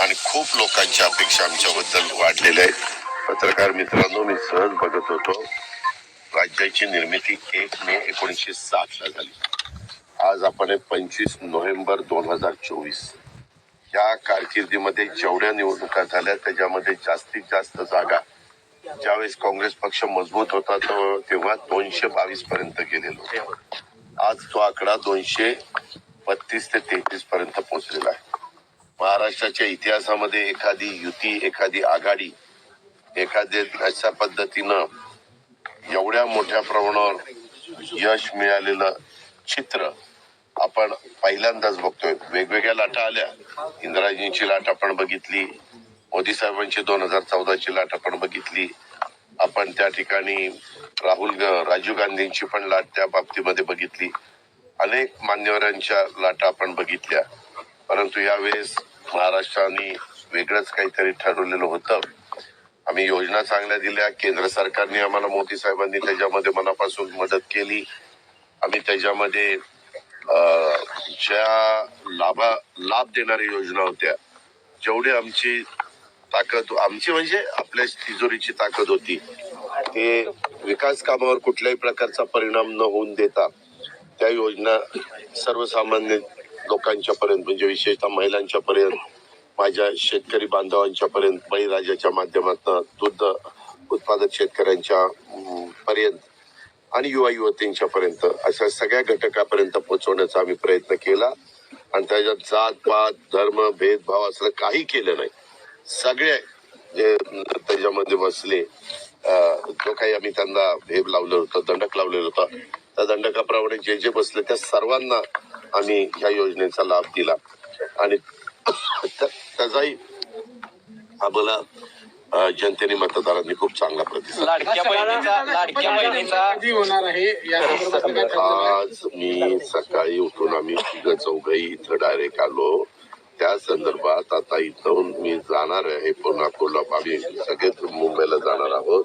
आणि खूप लोकांच्या अपेक्षा आमच्याबद्दल वाढलेल्या आहेत पत्रकार मित्रांनो मी सहज बघत होतो. राज्याची निर्मिती एक मे एकोणीसशे साठ ला झाली. आज आपण पंचवीस नोव्हेंबर दोन हजार चोवीस. या कारकिर्दीमध्ये जेवढ्या निवडणुका झाल्या त्याच्यामध्ये जास्तीत जास्त जागा ज्यावेळेस काँग्रेस पक्ष मजबूत होता तो तेव्हा दोनशे बावीस पर्यंत गेलेलो आज तो आकडा दोनशे बत्तीस ते तेहतीस पर्यंत महाराष्ट्राच्या इतिहासामध्ये एखादी युती एखादी आघाडी एखाद्या अशा पद्धतीनं एवढ्या मोठ्या प्रमाणावर यश मिळालेलं चित्र आपण पहिल्यांदाच बघतोय. वेगवेगळ्या लाटा आल्या. इंदिराजींची लाट आपण बघितली. मोदी साहेबांची दोन हजार चौदाची लाट आपण बघितली. आपण त्या ठिकाणी राहुल ग- राजीव गांधींची पण लाट त्या बाबतीमध्ये बघितली. अनेक मान्यवरांच्या लाटा आपण बघितल्या. परंतु यावेळेस महाराष्ट्राने वेगळंच काहीतरी ठरवलेलं होतं. आम्ही योजना चांगल्या दिल्या. केंद्र सरकारने आम्हाला मोदी साहेबांनी त्याच्यामध्ये मनापासून मदत केली. आम्ही त्याच्यामध्ये ज्या लाभा लाभ देणाऱ्या योजना होत्या जेवढी आमची ताकद आमची म्हणजे आपल्या तिजोरीची ताकद होती. ते विकास कामावर कुठल्याही प्रकारचा परिणाम न होऊन देता त्या योजना सर्वसामान्य लोकांच्या पर्यंत म्हणजे विशेषतः महिलांच्या पर्यंत माझ्या शेतकरी बांधवांच्या पर्यंत बळीराजाच्या माध्यमातून दूध उत्पादक शेतकऱ्यांच्या पर्यंत आणि युवा युवतींच्या पर्यंत अशा सगळ्या घटकापर्यंत पोहोचवण्याचा आम्ही प्रयत्न केला. आणि त्याच्यात जात पात धर्म भेदभाव असलं काही केलं नाही. सगळे जे त्याच्यामध्ये बसले जो काही आम्ही त्यांना भेद लावलं होतं दंडक लावलेलं होतं त्या दंडकाप्रमाणे जे जे बसले त्या सर्वांना आम्ही ह्या योजनेचा लाभ दिला. आणि त्या- त्याचाही आम्हाला जनतेने मतदारांनी खूप चांगला प्रतिसाद लाडक्या बहिणीचा लाडक्या बहिणीचा. कधी होणार आहे या संदर्भात? काय ठरलेलं आहे? आज मी सकाळी उठून आम्ही तिघ चौघही इथं डायरेक्ट आलो. त्या संदर्भात आता इथून मी जाणार आहे पुन्हा कोल्हापूर. आम्ही सगळेच मुंबईला जाणार आहोत.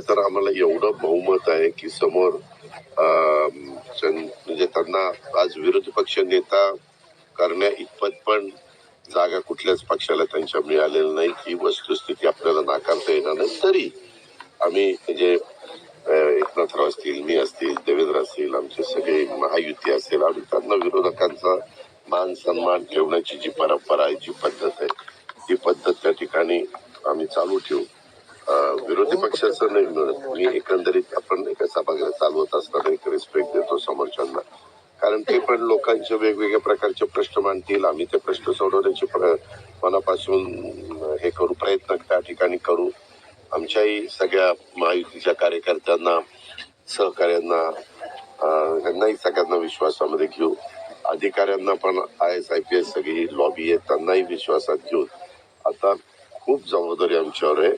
तर आम्हाला एवढं बहुमत आहे की समोर म्हणजे त्यांना आज विरोधी पक्ष नेता करण्या इतपत पण जागा कुठल्याच पक्षाला त्यांच्या मिळालेल्या नाही. ही वस्तुस्थिती आपल्याला नाकारता येणार नाही. तरी आम्ही म्हणजे एकनाथराव असतील मी असतील देवेंद्र असतील आमचे सगळे महायुती असेल आम्ही त्यांना विरोधकांचा मान सन्मान ठेवण्याची जी परंपरा आहे जी पद्धत आहे ती पद्धत त्या ठिकाणी आम्ही चालू ठेवू. विरोधी पक्षाचं नाही मिळत. मी एकंदरीत आपण एका सभागृह चालवत असताना एक रिस्पेक्ट देतो समोरच्यांना. कारण ते पण लोकांचे वेगवेगळ्या प्रकारचे प्रश्न मांडतील. आम्ही ते प्रश्न सोडवण्याचे मनापासून हे करू प्रयत्न त्या ठिकाणी करू. आमच्याही सगळ्या महायुतीच्या कार्यकर्त्यांना सहकार्यांना यांनाही सगळ्यांना विश्वासामध्ये घेऊ. अधिकाऱ्यांना पण I S I P S सगळी लॉबी आहे त्यांनाही विश्वासात घेऊन आता खूप जबाबदारी आमच्यावर आहे.